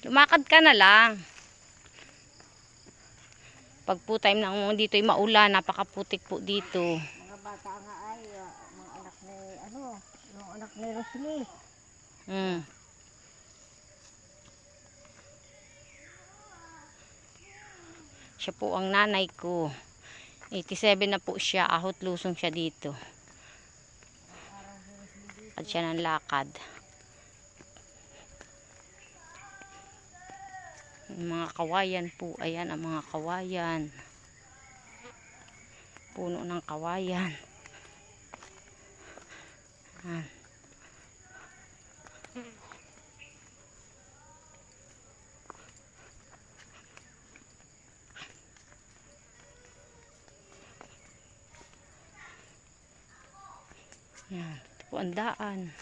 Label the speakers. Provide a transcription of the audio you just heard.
Speaker 1: Lumakad ka na lang. Pag po time ng dito'y maulan, napakaputik po dito.
Speaker 2: Mga bata nga ay, ah, mga anak ni, ano, yung anak ni Rosalie.
Speaker 1: Mm. Siya po ang nanay ko. 87 na po siya. Ahot lusong siya dito. At siya ng lakad. Yung mga kawayan po. Ayan ang mga kawayan. Puno ng kawayan. Ayan. Yan. Ito po ang daan.